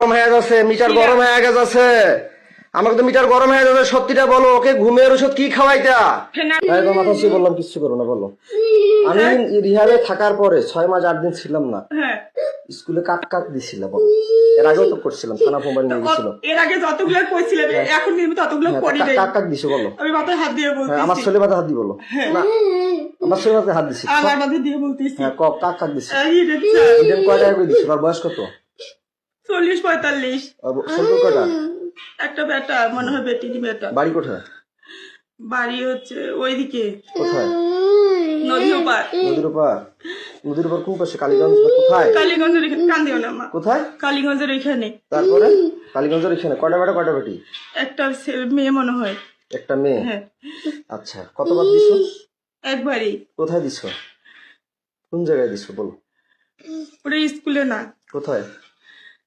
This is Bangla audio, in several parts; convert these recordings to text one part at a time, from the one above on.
গরম হয়ে যাচ্ছে মিটার গরম হয়ে গেছে। আমাকে তো মিটার গরম হয়ে যাচ্ছে সত্যিটা বলো ওকে ঘুমের ওষুধ কি খাওয়াইতা? মাথা বললাম কিচ্ছু করো না বলো। আমি রিহাবে থাকার পরে ছয় মাস আট দিন ছিলাম না হ্যাঁ। স্কুলে কাক কাক দিছিল বলো। এর আগেও তো করছিলাম থানা মোবাইল নিয়ে গেছিল। এর আগে যতগুলো কইছিলাম এখন কিন্তু ততগুলো হ্যাঁ, করি নাই। কাক কাক দিছো বলো। আমি মাথায় হাত দিয়ে হ্যাঁ আমার ছেলে মাথা হাত দি বলো। না আমার ছেলে মাথায় হাত দিছি। আমার মাথায় দিয়ে বলতেছি। হ্যাঁ কাক কাক দিছি। এই রে কয় টাকা করে দিছো? আর বয়স কত? চল্লিশ পঁয়তাল্লিশ। একটা বেটা মনে হয় বেটিনি বেটা বাড়ি কোথায়? বাড়ি হচ্ছে ওইদিকে। কোথায়? ওপার। নদীর ওপার। নদীর ওপার কোন পাশে? কালীগঞ্জ কোথায়? কালীগঞ্জের এখানে কান্দিও না মা। কোথায়? কালীগঞ্জের এখানে। তারপরে? কালীগঞ্জের এখানে। কয়টা বেটা কয়টা বেটি? একটা মেয়ে মনে হয়। একটা মেয়ে? হ্যাঁ। আচ্ছা কতবার দিছো? একবারই। কোথায় দিছো? কোন জায়গায় দিছো বলো। ওটা স্কুলে না। কোথায়?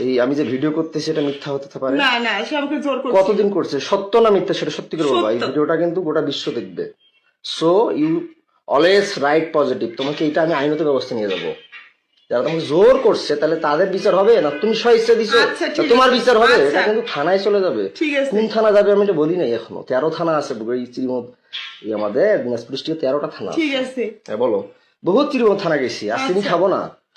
এই- আমি যে ভিডিও করতেছি এটা মিথ্যা হতে পারে? না না সে আমাকে জোর করছিল কতদিন করছে? সত্য না মিথ্যা সেটা সত্যি করে বলবা এই ভিডিওটা কিন্তু গোটা বিশ্ব দেখবে। So you always right positive তোমাকে এটা আমি আইনত ব্যবস্থা নিয়ে যাব। যারা তোমাকে জোর করছে তাহলে তাদের বিচার হবে? না তুমি স্বেচ্ছা দিছো? আচ্ছা, তোমার বিচার হবে? আচ্ছা। এটা কিন্তু থানায় চলে যাবে। কোন থানা যাবে আমি এটা বলি নাই এখনও। তেরো থানা আছে এই এই আমাদের দিনাজপুর ডিস্ট্রিক্টে তেরোটা থানা। ঠিক আছে। হ্যাঁ বলো। বহুত চিরিমত থানা গেছি। আর চিনি আচ্ছা। খাব না।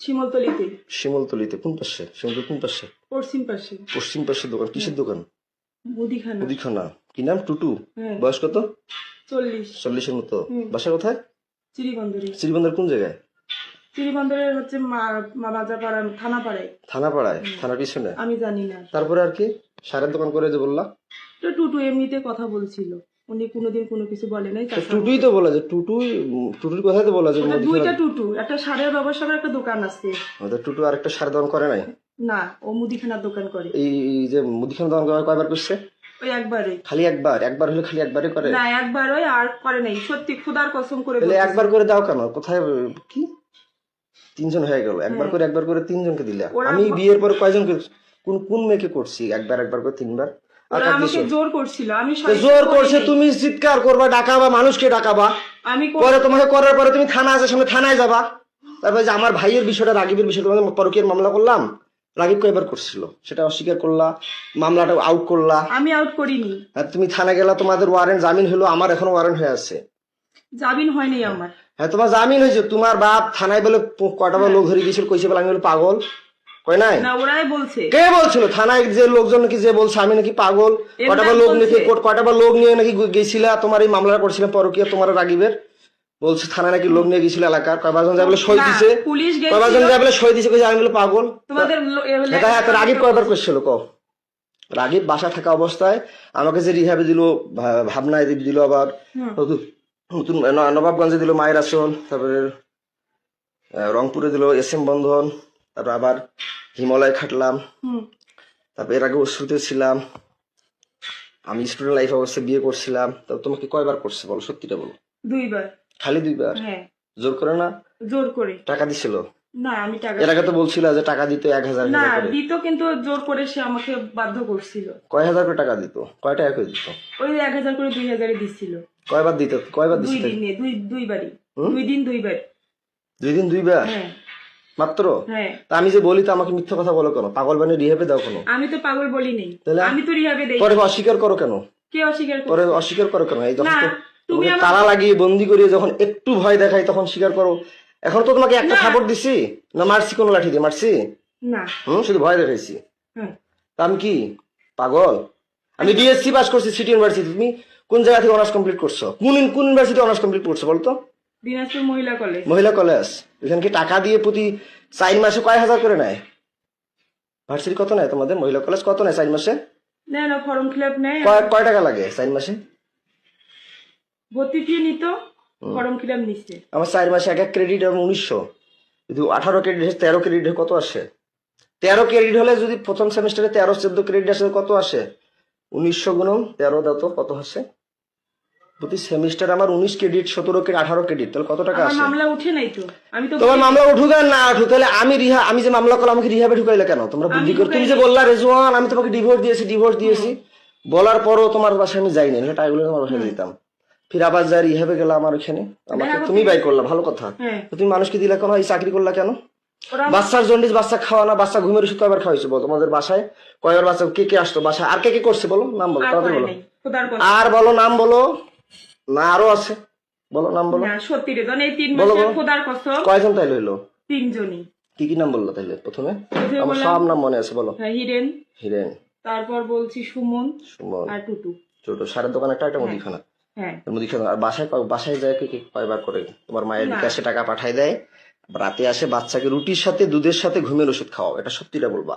শিমলতলিতে। শিমলতলিতে কোন পাশে? শিমলতলি কোন পাশে? পশ্চিম পাশে। পশ্চিম পাশের দোকান কিসের দোকান? মুদিখানা। মুদিখানা। কি নাম? টুটু? হ্যাঁ। বয়স কত? চল্লিশ। চল্লিশের মতো। বাসা কোথায়? শ্রীবন্দর কোন জায়গায়? চিরিবন্দরের হচ্ছে মা- মা বাজাপাড়া থানা পাড়ায় থানা পাড়ায় থানার পিছনে? আমি জানি না। তারপরে আর কি? সারের দোকান করে যে বললা? টুটু এমনিতে কথা বলছিল। উনি কোনোদিন কোনো কিছু বলে নাই টুটুই তো বলা যে টুটুই টুটুর কথাই তো বলা যে ওটা মুদিখানা দুইটা টুটু একটা সারের ব্যবসার একটা দোকান আছে। টুটু আরেকটা সারের দোকান করে নাই? না ও মুদিখানার দোকান করে। এই যে মুদিখানা দোকান করে কয়বার করছে? ওই একবারে খালি একবার? একবার হলে খালি একবারই করে? না একবার ওই আর করে নাই। সত্যি খুদার কসম করে তাহলে একবার করে দাও কেন? কোথায় কি? তিনজন হয়ে গেল। একবার করে একবার করে তিনজনকে দিলে। হ্যাঁ। আমি বিয়ের পরে কয়জনকে কোন কোন মেয়েকে করছি? একবার একবার করে তিনবার? জোর করছে তুমি চিৎকার করবা ডাকাবা মানুষকে ডাকাবা। পরে তোমাকে করার পরে তুমি থানা আছে সঙ্গে থানায় যাবা। তারপরে যে আমার ভাইয়ের বিষয়টা রাগিবের বিষয়টা পরকীয় মামলা করলাম। রাগিব কয়বার করছিল সেটা অস্বীকার করলা মামলাটা আউট করলা। আমি আউট করিনি। আর তুমি থানা গেলা তোমাদের ওয়ারেন্ট জামিন হলো আমার এখনও ওয়ারেন্ট হয়ে আছে। জামিন হয়নি আমার। হ্যাঁ তোমার জামিন হয়েছে তোমার বাপ থানায় বলে কটা বার লোক ধরে গেছিল কইছে বলে আমি বলে পাগল। কয় নাই? না ওরাই বলছে। কে বলছিল? থানায় যে লোকজন নাকি যে বলছে আমি নাকি পাগল? লোক নাকি লোক নিয়ে নাকি গেছিলা? তোমার এই মামলাটা করছিলাম পরকীয় তোমার রাগিবের? বলছে নাকি লোক নিয়ে গেছিল এলাকার। কয়বার যা বলে সই না, দিছে? পুলিশ কয়বার যা বলে সই দিছে? কইছে আমি বলে পাগল? তোমাদের রাগিব কয়বার করছিল ক রাগিব বাসা থাকা অবস্থায় আমাকে যে রিহাবে দিল ভাবনায় দিল আবার। নতুন নতুন নবাবগঞ্জে দিল মায়ের আসন তারপরে রংপুরে দিল এস এম বন্ধন। তারপর আবার হিমালয় খাটলাম। তারপর এর আগে ওষুধে ছিলাম। আমি স্টুডেন্ট লাইফ অবস্থায় বিয়ে করছিলাম। তো তোমাকে কয়বার করছে বলো? সত্যিটা বলো। দুইবার। খালি দুইবার? হ্যাঁ। জোর করে না? জোর করে। টাকা দিছিল? না আমি টাকা এর আগে তো বলছিল যে টাকা দিত এক হাজার না দিত কিন্তু জোর করে সে আমাকে বাধ্য করছিল। কয় হাজার করে টাকা দিত? কয় টাকা করে দিত? ওই এক হাজার করে দুই হাজারে দিচ্ছিল কয়বার দিত কয়বার দুই দিছিল? দিনে দুই দুইবারই? দুই দিন দুইবার। দুই দিন দুইবার? হ্যাঁ। মাত্র? হ্যাঁ। তা আমি যে বলি তো আমাকে মিথ্যা কথা বলো কেন? পাগল বানিয়ে রিহেবে দাও কেন? আমি তো পাগল বলি নেই তাহলে? আমি তো রিহাবে দেই। পরে অস্বীকার করো কেন? কে অস্বীকার করে পরে অস্বীকার করো কেন? এই যখন তুমি তালা লাগিয়ে বন্দি করিয়ে যখন একটু ভয় দেখাই তখন স্বীকার করো। এখন তো তোমাকে একটা। সাপোর্ট দিছি? না মারছি কোন লাঠি দিয়ে? মারছি? না। হুম শুধু ভয় দেখাইছি। হ্যাঁ। তা আমি কি? পাগল? আমি ডিএসসি পাস করছি সিটি ইউনিভার্সিটি। তুমি কোন জায়গা থেকে অনার্স কমপ্লিট করছ? কোন কোন ইউনিভার্সিটি অনার্স কমপ্লিট করছ বলতো? দিনাজপুর মহিলা কলেজ। মহিলা কলেজ। এখানে কি টাকা দিয়ে প্রতি চার মাসে কয় হাজার করে নেয়? ভার্সিটি কত নেয় তোমাদের? মহিলা কলেজ কত নেয় চার মাসে? না না ফর্ম ফিল আপ নেয় কয় কয় টাকা লাগে চার মাসে? ভর্তি ফি নিত ফর্ম ফিল আপ নিচ্ছে। আমার চার মাসে এক এক ক্রেডিট এবং উনিশশো। যদি আঠারো ক্রেডিট তেরো ক্রেডিট কত আসে? তেরো ক্রেডিট হলে যদি প্রথম সেমিস্টারে তেরো চোদ্দ ক্রেডিট আসে কত আসে? উনিশশো গুণন তেরো দাও তো কত আসে? প্রতি সেমিস্টার আমার উনিশ ক্রেডিট সতেরো ক্রেডিট আঠারো ক্রেডিট তাহলে কত টাকা আসে? মামলা উঠে নাই তো। আমি তো তোমার মামলা উঠুক আর না উঠুক তাহলে আমি রিহা আমি যে মামলা করলাম আমাকে রিহাবে ঢুকাইলে কেন? তোমরা বুদ্ধি করে তুমি যে বললা রেজওয়ান আমি তোমাকে ডিভোর্স দিয়েছি ডিভোর্স দিয়েছি। বলার পরও তোমার বাসায় আমি টাকাগুলো তোমার বাসায় দিতাম ফির আবার যা রিহাবে গেলাম আমার ওখানে আমাকে তুমি বাই করলা ভালো কথা। হ্যাঁ। তুমি মানুষকে দিলা কেন? এই চাকরি করলা কেন? বাচ্চার জন্ডিস বাচ্চা খাওয়া না বাচ্চা ঘুমের ওষুধ কয়বার খাওয়াইছো বলো? তোমাদের বাসায় কয়বার বাচ্চা কে কে আসতো বাসায়? আর কে কে করছে বলো? নাম বলো তাড়াতাড়ি বলো। আর বলো নাম বলো। না আরও আছে। বলো নাম বলো। সত্যি রে এই তিন বলো, খোদার কসম কয়জন তাইলে হইল? তিনজনই। কি কি নাম বলল তাইলে প্রথমে? আমার সব নাম মনে আছে বলো। হ্যাঁ, হিরেন। হিরেন। তারপর বলছি সুমন সুমন। আর টুটু। ছোট সারের দোকান একটা একটা মুদিখানা। হ্যাঁ। মুদিখানা। আর বাসায় বাসায় যায় কে কে কয়বার করে? তোমার মায়ের। বিকাশে টাকা পাঠায় দেয় রাতে আসে বাচ্চাকে রুটির সাথে দুধের সাথে ঘুমের ওষুধ খাওয়াও। এটা সত্যিটা বলবা।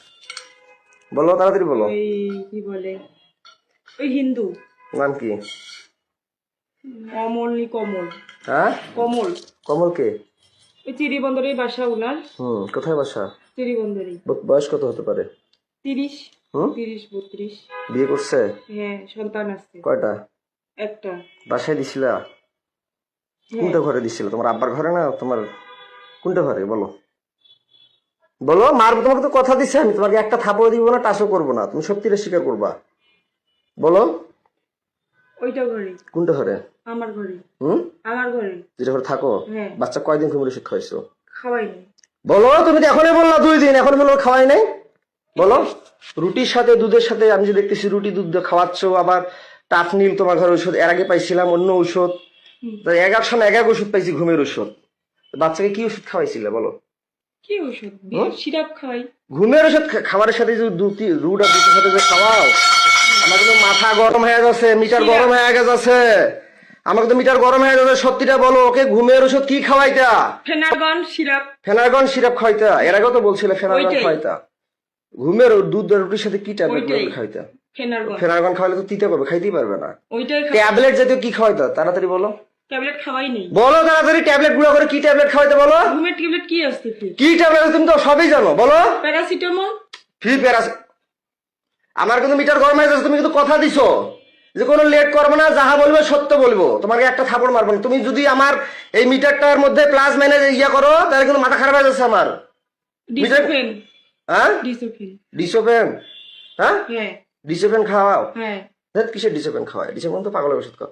বলো তাড়াতাড়ি বলো। ওই কি বলে? ওই হিন্দু। নাম কি? অমল নি কমল। হ্যাঁ? কমল। কমল কে? ওই বাসা উনার। হুম কোথায় বাসা? বয়স কত হতে পারে? তিরিশ। হুম? তিরিশ বত্রিশ। বিয়ে করছে? হ্যাঁ সন্তান আছে। কয়টা? একটা। বাসায় দিছিলা? হ্যাঁ। কোনটা ঘরে দিছিল? তোমার আব্বার ঘরে না তোমার কোনটা ঘরে? বলো। বলো মার তোমাকে তো কথা দিছে আমি তোমাকে একটা থাপড় দিব না টাচও করব না তুমি সত্যিটা স্বীকার করবা। বলো। ওইটা ঘরে কোনটা ঘরে? আমার ঘরে হুম? আমার ঘরে যেটা ঘরে থাকো? হ্যাঁ। বাচ্চা কয়দিন ওষুধ খাওয়াইছো খাওয়াইনি বলো তুমি তো এখনই বললা দুই দিন এখন বলো খাওয়াই নাই। বলো। রুটির সাথে দুধের সাথে আমি যে দেখতেছি রুটি দুধ খাওয়াচ্ছ আবার টাফনিল তোমার ঘরে ওষুধ এর আগে পাইছিলাম অন্য ঔষধ। সময় এক এক ওষুধ পাইছি ঘুমের ওষুধ বাচ্চাকে কি ওষুধ খাওয়াইছিলে বলো? কি ওষুধ বিয়ের সিরাপ খাওয়াই? ঘুমের ওষুধ খা- খাবারের সাথে যে দুটি রুট দুটির সাথে যে খাওয়াও আমার কিন্তু মাথা গরম হয়ে যাচ্ছে মিটার? গরম হয়ে গেছে। আমার কিন্তু মিটার গরম হয়ে যাচ্ছে সত্যিটা বলো ওকে ঘুমের ওষুধ কি খাওয়াইতা? Phenergan syrup. ফেনারগন সিরাপ খাইতা এর আগেও তো বলছিলে ফেনারগন ওইটাই। খাইতা ঘুমের ও দুধ আর রুটির সাথে কি ট্যাবলেট ওইটাই। খাইতা ফেনারগন। ফেনারগন খাওয়ালে তো তিতে করবে খাইতেই পারবে না। ওইটাই ট্যাবলেট জাতীয় কি খাওয়াইতা? তাড়াতাড়ি বলো। ট্যাবলেট খাওয়াই নেই। বলো তাড়াতাড়ি ট্যাবলেটগুলো করে কি ট্যাবলেট খাওয়াইতে বলো? ঘুমের ট্যাবলেট কি আসছে কি ট্যাবলেট তুমি তো সবই জানো বলো। প্যারাসিটামল? ফি প্যারাস আমার কিন্তু মিটার গরম হয়ে যাচ্ছে তুমি কিন্তু কথা দিছো। যে কোনো লেট করব না যাহা বলবে সত্য বলব। তোমাকে একটা থাপড় মারবো না। তুমি যদি আমার এই মিটারটার মধ্যে প্লাস ম্যানেজ ইয়া করো তাহলে কিন্তু মাথা খারাপ হয়ে যাচ্ছে আমার। ডিসোফেন। হ্যাঁ? ডিসোফেন। হ্যাঁ? হ্যাঁ। ডিসোপেন খাওয়াও। হ্যাঁ। কিসের ডিসোপেন খাওয়ায়? ডিসোপেন তো পাগলের ওষুধ খাও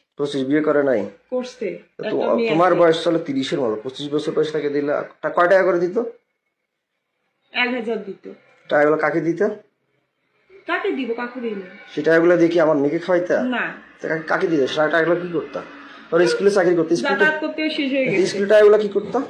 পঁচিশ বিয়ে করে নাই। করছে। তো তোমার বয়স চলে তিরিশের মতো পঁচিশ বছর বয়স তাকে দিলে। কয় টাকা করে দিত? এক হাজার দিত। টাকাগুলো কাকে দিত? কাকে দিব? কাকে দিল সেই টাকাগুলো দিয়ে কি আমার মেয়েকে খাওয়াইতা? না। কাকে- দিতে? সে টাকাগুলো কি করতাম ওর স্কুলে চাকরি করতে করতে শেষ হয়ে গেছে। স্কুলে টাকাগুলো কি করতাম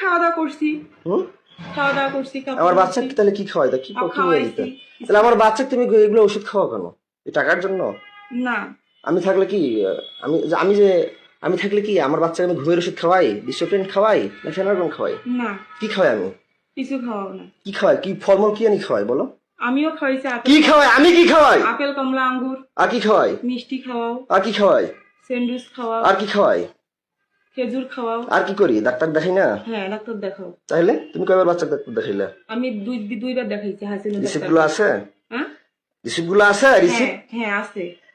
খাওয়া দাওয়া করছি। হুম? খাওয়া দাওয়া করছি আমার। বাচ্চাকে তাহলে কি খাওয়াইতা? কি কি নিয়ে। দিতে? তাহলে আমার বাচ্চাকে তুমি এগুলো ওষুধ খাওয়া কেন? এই টাকার জন্য? না। আমি থাকলে কি আমি যে- আমি যে আমি থাকলে কি আমার বাচ্চাকে আমি ঘুমের ওষুধ খাওয়াই ডিসোপ্রিন খাওয়াই না ফেনারগন খাওয়াই? না। কি খাওয়াই আমি? কিছু খাওয়াও না। কি খাওয়াই? কি ফলমূল কি আনি খাওয়াই বলো? আমিও খাওয়াইছি আপেল। কি খাওয়াই? আমি কি খাওয়াই? আপেল কমলা আঙ্গুর। আর কি খাওয়াই? মিষ্টি খাওয়াও। আর কি খাওয়াই? স্যান্ডউইচ খাওয়াও। আর কি খাওয়াই? খেজুর খাওয়াও। আর কি করি? ডাক্তার দেখাই না? হ্যাঁ ডাক্তার দেখাও। তাহলে? তুমি কয়বার বাচ্চা ডাক্তার দেখাইলে? আমি দুই দুইবার দেখাইছি হাসিনা ডাক্তার আছে? হ্যাঁ? রিসিপ্টগুলো আছে? রিসিপ্ট হ্যাঁ হ্যাঁ আছে।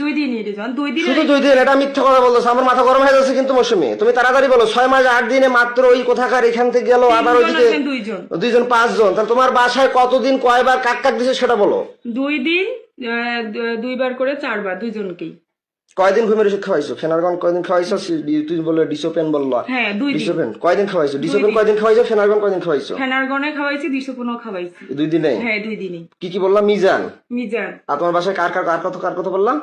দুই দিন দুই দিন শুধু দুই দিন এটা মিথ্যা কথা বলতেছে আমার মাথা গরম হয়ে যাচ্ছে কিন্তু মৌসুমি। তুমি তাড়াতাড়ি বলো ছয় মাস আট দিনে মাত্র ওই কোথাকার এখান থেকে গেল আবার ওইদিকে দুইজন। দুইজন পাঁচজন। তাহলে তোমার বাসায় কতদিন কয়বার কাক কাক দিছে সেটা বলো। দুই দিন দুইবার করে চারবার দুইজনকেই। কয়দিন ঘুমের ওষুধ খাওয়াইছো? ফেনারগন কয়দিন খাওয়াইছো? তুই বলল ডিসোপেন বলল। হ্যাঁ দুই ডিসোপেন কয়দিন খাওয়াইছো? ডিসোপেন কয়দিন খাওয়াইছো? ফেনারগন কয়দিন খাওয়াইছো? ফেনারগনে খাওয়াইছি দিশোপনও খাওয়াইছি। দুই দিনে হ্যাঁ দুই কি কি বললাম মিজান। মিজান। আর তোমার বাসায় কার কার কার কথা কার কথা বললাম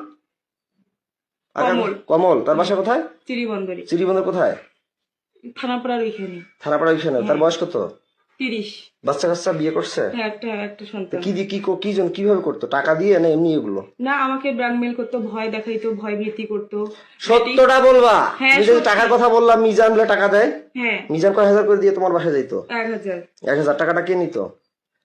কমল। কমল তার বাসা কোথায়? চিরিবন্দরে চিরিবন্দর কোথায়? থানাপাড়ার ওইখানে। থানাপাড়া ওইখানে। তার বয়স কত? তিরিশ। বাচ্চা কাচ্চা বিয়ে করছে? হ্যাঁ একটা একটা সন্তান। কি দিয়ে কি কি জন কীভাবে করতো? টাকা দিয়ে না এমনি এগুলো? না আমাকে ব্ল্যাকমেল করতো ভয় দেখাইতো ভয় ভীতি করতো। সত্যটা বলবা। হ্যাঁ, তুমি যদি টাকার কথা বললাম মিজান বলে টাকা দেয়। হ্যাঁ। মিজান কয় হাজার করে দিয়ে তোমার বাসায় যাইতো? এক হাজার। এক হাজার টাকাটা কে নিত?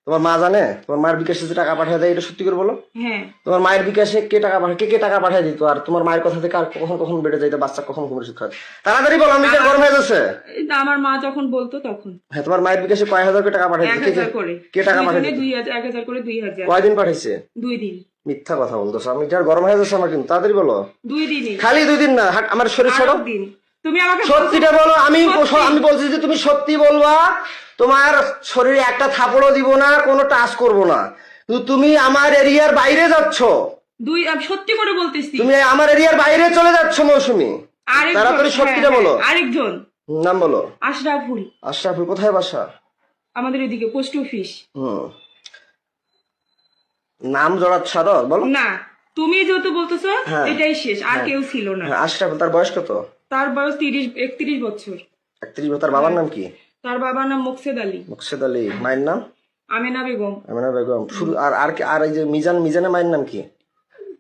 তোমার মা জানে? তোমার মায়ের বিকাশে যে টাকা পাঠিয়ে দেয় এটা সত্যি করে বলো? হ্যাঁ। তোমার মায়ের বিকাশে কে টাকা পাঠায়? কে কে টাকা পাঠিয়ে দিত? আর তোমার মায়ের কথা থেকে আর কখন কখন বেড়ে যাইতো বাচ্চা কখন ঘুমের ওষুধ খায় তাড়াতাড়ি বলো আমি গরম হয়ে যাচ্ছে? এই তো আমার মা যখন বলতো তখন। হ্যাঁ তোমার মায়ের বিকাশে কয় হাজার টাকা পাঠিয়ে দিত? কে হাজার করে। কে টাকা পাঠিয়ে দিত? দুই হাজার এক হাজার করে দুই হাজার। কয়দিন পাঠাইছে দুই দিন। মিথ্যা কথা বলতেছো। আমি যার গরম হয়ে যাচ্ছে আমার কিন্তু? তাড়াতাড়ি বলো। দুই দিনই। খালি দুই দিন না আমার শরীর ছাড়ো দিন। তুমি আমাকে সত্যিটা বলো আমি আমি বলছি যে তুমি সত্যি বলবা তোমার শরীরে একটা থাপড়ও দিব না কোনো টাচ করব না। কিন্তু তুমি আমার এরিয়ার বাইরে যাচ্ছ। দুই সত্যি করে বলতেছি। তুমি আমার এরিয়ার বাইরে চলে যাচ্ছ মৌসুমি। তাড়াতাড়ি সত্যিটা হ্যাঁ, বলো। হ্যাঁ, আরেকজন। নাম বলো। আশরাফুল। আশরাফুল কোথায় বাসা? আমাদের এদিকে পোস্ট অফিস। হুম। নাম জড়াচ্ছ আরও বলো। না তুমি যেহেতু বলতেছো হ্যাঁ। এটাই শেষ আর কেউ ছিল না। হ্যাঁ, আশরাফুল তার বয়স কত? তার বয়স তিরিশ একত্রিশ বছর। একত্রিশ বছর তার বাবার নাম কি? তার বাবার নাম মুকসেদ আলী। মুকসেদ আলী মায়ের নাম? আমেনা বেগম। আমিনা বেগম। শুরু আর আর কি- আর এই যে মিজান মিজানের মায়ের নাম কি?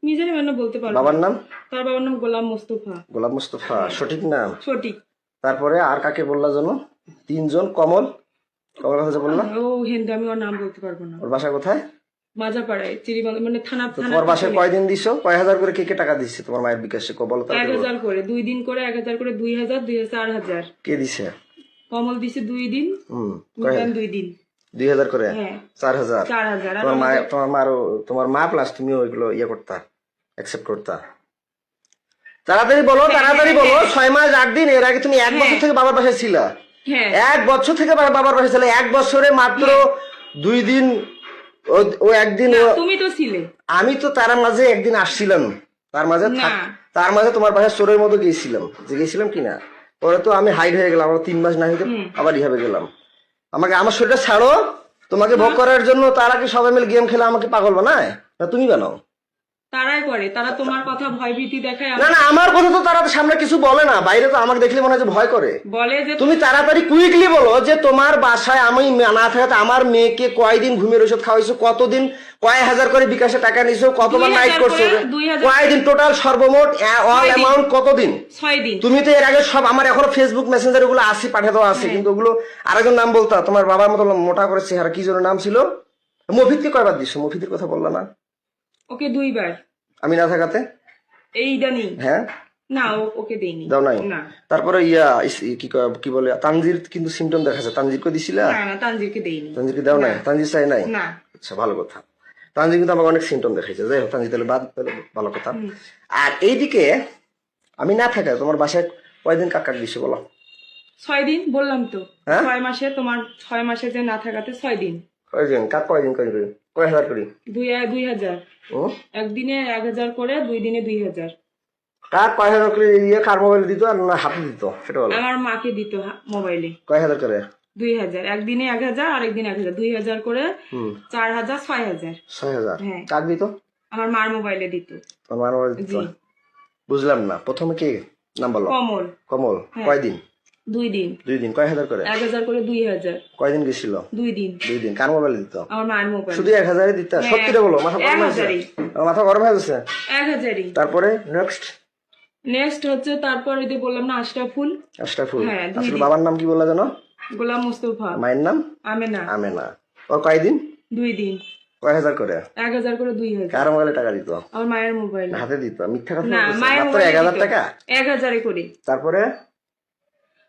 নিজের মানে বলতে পারব বাবার নাম? তার বাবার নাম গোলাম মোস্তফা। গোলাপ মুস্তফা সঠিক নাম? সঠিক। তারপরে আর কাকে বললা যেন? তিনজন কমল? কমল কথা যে বললা? ও হিন্দু আমি ওর নাম বলতে পারব না। ওর বাসা কোথায়? মাজাপাড়ায় চিরিবন্ধ মানে থানা তো থানা তোমার বাসায় কয়দিন দিছো? কয় হাজার করে কে কে টাকা দিচ্ছে তোমার মায়ের বিকাশে? ক বলো এক হাজার করে দুই দিন করে এক হাজার করে দুই হাজার দুই হাজার চার হাজার। কে দিছে? কমল দিছে দুই দিন দুই দিন। দুই হাজার করে? হ্যাঁ। চার হাজার? চার হাজার তোমার মা তোমার মা তোমার মা প্লাস ওইগুলো ইয়ে করতা অ্যাকসেপ্ট করতা। তাড়াতাড়ি বলো তাড়াতাড়ি বলো ছয় মাস আট দিন এর আগে তুমি এক বছর থেকে বাবার বাসায় ছিলা। হ্যাঁ। এক বছর থেকে বাবার বাসায় ছিল এক বছরে মাত্র দুই দিন ও- ও একদিন তুমি তো ছিলে। আমি তো তার মাঝে একদিন আসছিলাম। তার মাঝে তার মাঝে তোমার বাসায় চোরের মতো গিয়েছিলাম। যে গেছিলাম কিনা? পরে তো আমি হাইড হয়ে গেলাম আমার তিন মাস না হইতে আবার ইহাবে গেলাম। আমাকে আমার শরীরটা ছাড়ো তোমাকে ভোগ করার জন্য তারা কি সবাই মিলে গেম খেলে আমাকে পাগল বানায়? না তুমি বানাও। তারাই করে তারা তোমার কথা ভয় ভীতি দেখায় না না আমার কথা তো তারা সামনে কিছু বলে না বাইরে তো আমাকে দেখলে মনে হয় ভয় করে। বলে যে তুমি তাড়াতাড়ি কুইকলি বলো যে তোমার বাসায় আমি না থাকাতে আমার মেয়েকে কয়দিন ঘুমের ওষুধ খাওয়াইছো কতদিন কয় হাজার করে বিকাশে টাকা নিছো কতবার নাইট করছ? কয়দিন টোটাল সর্বমোট অল অ্যামাউন্ট কতদিন? ছয় দিন। তুমি তো এর আগে সব আমার এখনও ফেসবুক মেসেঞ্জার ওগুলো আছে পাঠিয়ে দেওয়া হ্যাঁ। আছে কিন্তু ওগুলো আরেকজন নাম বলতা তোমার বাবার মতো মোটা করে চেহারা কি জন্য নাম ছিল? মফিদকে কয়বার দিছো? মফিদের কথা বললা না? ওকে দুইবার। আমি না থাকাতে? এই ইদানিং? হ্যাঁ? না ওকে দেইনি। দাও নাই? না। তারপরে ইয়া কি কি বলে তানজির কিন্তু তানজিরকে দিছিলা? না না তানজিরকে দেইনি। তানজিরকে দাও নাই? তানজির চাই নাই? না। আচ্ছা ভালো কথা। তানজির কিন্তু আমাকে অনেক সিমটম দেখাইছে। যাই হোক তানজির তাহলে বাদ ভালো কথা। আর এইদিকে আমি না থাকা তোমার বাসায় কয়দিন কাকার দিছে বলো? ছয় দিন বললাম তো। হ্যাঁ? ছয় মাসে তোমার ছয় মাসে যে না থাকাতে ছয় দিন। কয়দিন কাক কয়দিন কয় করি কয় হাজার করি? দুই দুই হাজার। ও? একদিনে এক হাজার করে দুই দিনে দুই হাজার। কাক কয় হাজার করে ইয়ে কার মোবাইল দিত আর না হাতে দিত? সেটা বলো। আমার মাকে দিত মোবাইলে কয় হাজার করে? দুই হাজার। একদিনে এক হাজার আর একদিন এক হাজার। দুই হাজার করে চার হাজার ছয় হাজার। ছয় হাজার। হ্যাঁ। কাক দিত? আমার মার মোবাইলে দিত। তোমার মোবাইল দিত। বুঝলাম না। প্রথমে কে? নাম বলো। কমল। কমল। হ্যাঁ। কয়দিন? দুই দিন। দুই দিন। কয় হাজার করে? এক হাজার করে দুই হাজার। কয়দিন গেছিল? দুই দিন। দুই দিন। কার মোবাইল দিত? আমার মার মোবাইল শুধু এক হাজারই দিতে? হ্যাঁ, সত্যি বলো মাথা গরম হয়েছে? মাথা গরম হয়ে গেছে? এক হাজারই। তারপরে নেক্সট নেক্সট হচ্ছে তারপর ওই যে বললাম না আশরাফুল। আশরাফুল? হ্যাঁ, আসলে বাবার নাম কি বললা জানো গোলাম মুস্তফা। মায়ের নাম? আমেনা। আমেনা। ও কয়দিন দুই দিন। কয় হাজার করে? এক হাজার করে দুই হাজার। কার মোবাইলে টাকা দিত? আমার মায়ের মোবাইল হাতে দিত। মিথ্যা কথা না মায়ের এক হাজার টাকা? এক হাজারে করে। তারপরে?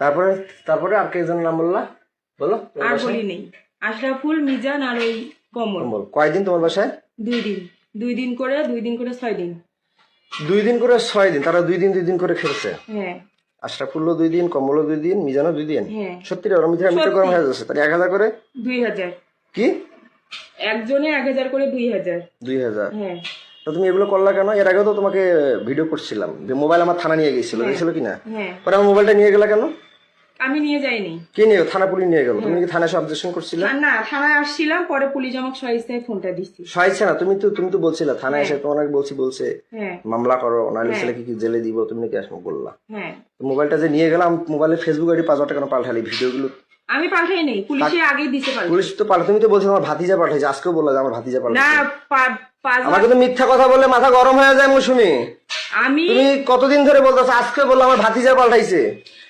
তারপরে তারপরে আর কেজনের নাম বললা? বলো আর বলি নেই আশরাফুল মিজান আর ওই কমল। কয়দিন তোমার বাসায়? দুই দিন। দুই দিন করে দুই দিন করে ছয় দিন। দুই দিন করে ছয় দিন তারা দুই দিন দুই দিন করে খেলছে? হ্যাঁ। আশরাফুল্লো দুই দিন কমলও দুই দিন মিজানও দুই দিন? হ্যাঁ। সত্যি ওরা মিথ্যা মিথ্যা গরম হয়ে যাচ্ছে তাহলে এক হাজার করে? দুই হাজার। কি? একজনে এক হাজার করে দুই হাজার। দুই হাজার। হ্যাঁ। তো তুমি এগুলো করলা কেন? এর আগেও তো তোমাকে ভিডিও করছিলাম যে মোবাইল আমার থানা নিয়ে গেছিল। গেছিল কিনা? হ্যাঁ। পরে আমার মোবাইলটা নিয়ে গেলা কেন? আমি নিয়ে যাইনি। কে নিয়ে থানা পুলিশ নিয়ে গেল? তুমি কি থানায় অবজেকশন করছিলে? না থানায় আসছিলাম পরে পুলিশ আমাকে ফোনটা সহাইছে না? তুমি তো তুমি তো বলছিলে থানায় এসে তোমার বলছি বলছে হ্যাঁ। মামলা করো নাহলে ছেলেকে কি জেলে দিব? তুমি নাকি আসব বললা। হ্যাঁ। মোবাইলটা যে নিয়ে গেলাম মোবাইলে ফেসবুক আইডি টাকা পাল্টালি ভিডিওগুলো আমি পাঠাই নেই পুলিশে আগেই দিতে পারি পুলিশ তো তুমি তো বলছো আমার ভাতিজা পাঠাইছে আজকেও বললা আমার ভাতিজা না পাল্টাইছে পা- পাঁচ আমার কিন্তু মিথ্যা কথা বললে মাথা গরম হয়ে যায় মৌসুমি। আমি তুমি কতদিন ধরে বলতেছো আজকে বলল আমার ভাতিজা পাল্টাইছে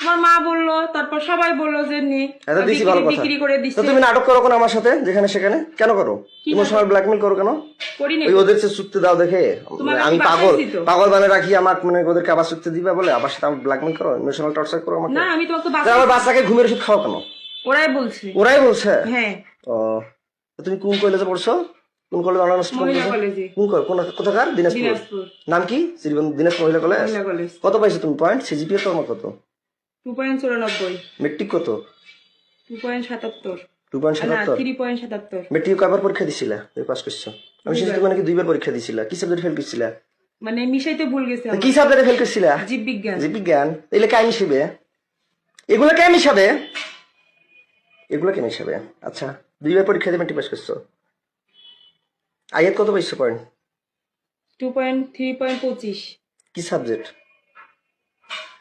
আমার মা বলল তারপর সবাই বলল যে নে এত দিছি ভালো কথা। বিক্রি করে তো তুমি নাটক করো কেন আমার সাথে যেখানে সেখানে? কেন করো? ইমোশনাল ব্ল্যাকমেল করো কেন? করি না ওই ওদের সে দাও দেখে। আমি পাগল। পাগল মানে রাখি আমার মানে ওদেরকে আবার চুক্তি দিবে বলে আবার সাথে আমার ব্ল্যাকমেল করো ইমোশনাল টর্চার করো আমাকে। না আমি তোমাকে তা আমার বাচ্চাকে ঘুমের ওষুধ খাও কেন? ওরাই বলছে। ওরাই বলছে? হ্যাঁ। ও তুমি কোন কলেজে পড়ছো? কোন কলেজ অনার্স কলেজে কোন কোন কোথাকার? দিনাজপুর। দিনাজপুর। নাম কি? শ্রীবন্ধু দিনাজপুর মহিলা কলেজ মহিলা কলেজ কত পাইছো তুমি? পয়েন্ট সিজিপিএ তোমার কত? টু পয়েন্ট চুরানব্বই। মেট্রিক কত? টু পয়েন্ট সাতাত্তর। টু পয়েন্ট সাতাত্তর? থ্রি পয়েন্ট সাতাত্তর। মেট্রিক কয়বার পরীক্ষা দিছিলা? তুমি পাস করছ আমি শুনছি তুমি নাকি দুইবার পরীক্ষা দিছিলা। কি সাবজেক্ট ফেল করছিলা? মানে মিশাইতে ভুল গেছে কি সাবজেক্টে ফেল করছিলা? জীব বিজ্ঞান বিজ্ঞান এগুলো কে মিশাবে এগুলো কে মিশাবে এগুলো কে মিশাবে আচ্ছা দুইবার পরীক্ষা দিয়ে মেট্রিক পাস করছ। আইএত কত পাইছো point? Two point three point পঁচিশ। কি সাবজেক্ট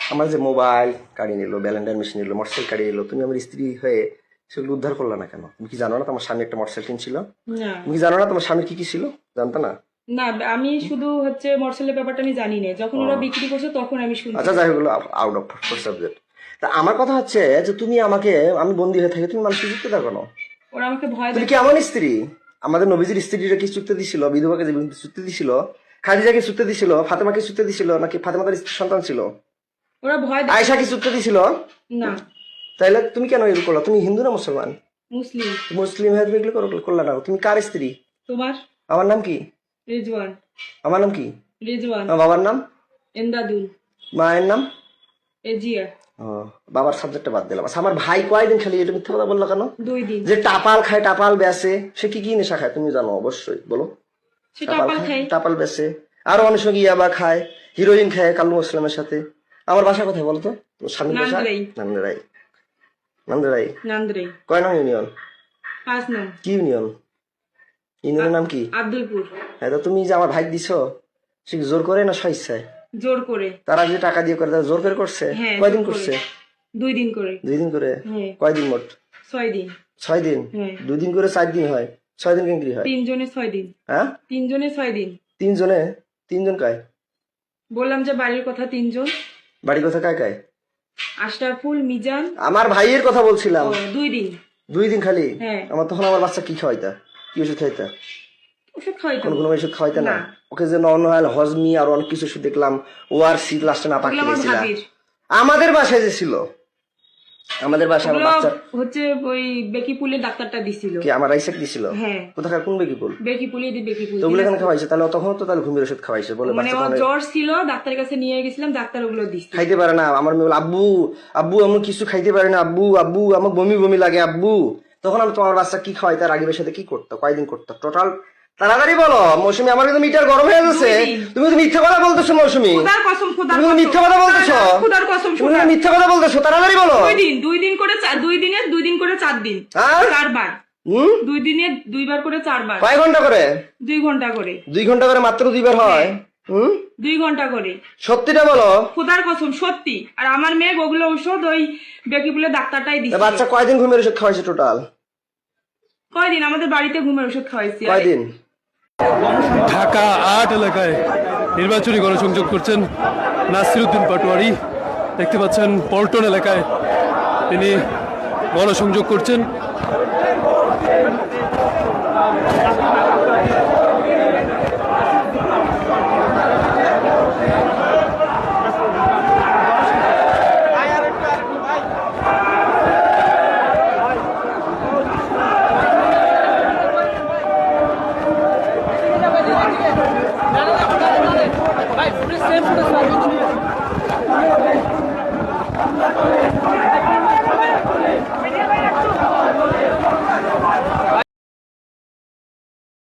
আমার যে মোবাইল কাড়ি নিল ব্যালেন্ডার মেশিন নিল মোটরসাইকেল কাড়ি নিল তুমি আমার স্ত্রী হয়ে সেগুলো উদ্ধার করলে না কেন? তুমি কি জানো না তোমার স্বামী একটা মোটরসাইকেল কিনছিল? তুমি কি জানো না তোমার স্বামীর কি কি ছিল? জানতো না? না আমি শুধু হচ্ছে মর্সেলের ব্যাপারটা আমি জানি না। যখন ওরা বিক্রি করছে তখন আমি শুনছি। আচ্ছা যাই হোক আউট অফ সাবজেক্ট তা আমার কথা হচ্ছে যে তুমি আমাকে আমি বন্দী হয়ে থাকি তুমি দাও কেন? ওরা আমাকে ভয় তুমি কি এমন স্ত্রী? আমাদের নবীজির স্ত্রীরা কি চুক্তি দিছিল? বিধবাকে যে চুক্তি দিছিল? খাদিজাকে চুক্তি দিছিল? ফাতেমাকে চুক্তি দিছিল? নাকি ফাতেমাদের স্ত্রী সন্তান ছিল? ওরা ভয় দেখ আয়সা কি চুক্তি দিছিল? না। তাইলে তুমি কেন এগুলো করল? তুমি হিন্দু না মুসলমান? মুসলিম। মুসলিম হয়ে তুমি এগুলো করো- করলে না। তুমি কার স্ত্রী? তোমার? আমার নাম কি? রেজওয়ান। আমার নাম কি? রেজওয়ান। বাবার নাম? এন্দাদুল। মায়ের নাম? এজিয়া। বাবার সাবজেক্টটা বাদ দিলাম। আচ্ছা আমার ভাই কয়দিন খালি? এটা মিথ্যা কথা বলল কেন? দুই দিন। যে টাপাল খায় টাপাল বেচে সে কি কি নেশা খায়? তুমি জানো অবশ্যই বলো। টাপাল খাই টাপাল বেচে আরও অনেক সঙ্গে ইয়াবা খায় হিরোইন খায় কালু ইসলামের সাথে। আমার বাসা কোথায় বলো তো? স্বামীর বাসা? নান্দারাই। নান্দারাই। নান্দারাই। কয় নং ইউনিয়ন? পাঁচ নং। কি ইউনিয়ন? ইউনিয়নের নাম কি? আব্দুলপুর। হ্যাঁ তো তুমি যে আমার ভাই দিছ সে জোর করে না স্বেচ্ছায় জোর করে। তারা যে টাকা দিয়ে করে জোর করে করছে? হ্যাঁ, কয়দিন করছে? দুই দিন করে। দুই দিন করে? হ্যাঁ। কয়দিন মোট? ছয় দিন। ছয় দিন? হ্যাঁ। দুই দিন করে চার দিন হয়। ছয় দিন কেন হয়? তিনজনে ছয় দিন। হ্যাঁ? তিনজনে ছয় দিন। তিনজনে? তিনজন কায়? বললাম যে বাড়ির কথা তিনজন। বাড়ি কথা কায় কায়? আশরাফুল মিজান। আমার ভাইয়ের কথা বলছিলাম। দুই দিন। দুই দিন খালি? হ্যাঁ। আমার তখন আমার বাচ্চা কি খাওয়াইতা? কি ওষুধ খাইতা ওষুধ খাওয়াইতাম কোন কোনো ওষুধ খাওয়াইতা না। ওকে যে নর্মাল হজমি আর অনেক কিছু দেখলাম ও আর শীত লাস্টে না পাকিয়ে আমাদের বাসায় যে ছিল আমাদের বাসায় আমার বাচ্চা হচ্ছে ওই বেকিপুলের ডাক্তারটা দিছিল। কি আমার রাইসাক দিছিল? হ্যাঁ। কোথাকার কোন বেকিপুল বেকিপুলে দি বেকিপুল তো ওগুলো এখানে খাওয়াইছে তাহলে তখন তো তাহলে ঘুমের ওষুধ খাওয়াইছে বলে মানে তখন জ্বর ছিল ডাক্তারের কাছে নিয়ে গেছিলাম ডাক্তার ওগুলো দিচ্ছে খাইতে পারে না আমার মেয়ে আব্বু আব্বু আমি কিছু খাইতে পারে না আব্বু আব্বু আমার বমি বমি লাগে আব্বু। তখন আমি তোমার বাচ্চা কি খাওয়াই তার রাগিবের সাথে কি করতো কয়দিন করতো? টোটাল তাড়াতাড়ি বলো মৌসুমি আমার কিন্তু মিটার গরম হয়ে গেছে। তুমি তো মিথ্যা কথা বলতেছো মৌসুমি। খুদার কসম খুদার তুমি মিথ্যা কথা বলতেছো? না, কসম তুমি খুদার মিথ্যা কথা বলতেছো তাড়াতাড়ি বলো। দুই দিন দুই দিন করে দুই দিনে দুই দিন করে চার দিন। হ্যাঁ? চারবার। দুই দিনে দুইবার করে চারবার। কয় ঘণ্টা করে? দুই ঘণ্টা করে। দুই ঘণ্টা করে মাত্র দুইবার হয়? হুম? দুই ঘণ্টা করে। সত্যিটা বলো। খুদার কসম সত্যি। আর আমার মেয়ে ওগুলো ঔষধ ওই বেকিপুলের ডাক্তারটাই তা দিচ্ছে বাচ্চা কয়দিন ঘুমের ওষুধ খাওয়াইছে টোটাল কয়দিন? আমাদের বাড়িতে ঘুমের ওষুধ খাওয়াইছি। কয়দিন? ঢাকা আট এলাকায় নির্বাচনী গণসংযোগ করছেন নাসিরুদ্দিন পাটোয়ারি। দেখতে পাচ্ছেন পল্টন এলাকায় তিনি গণসংযোগ করছেন।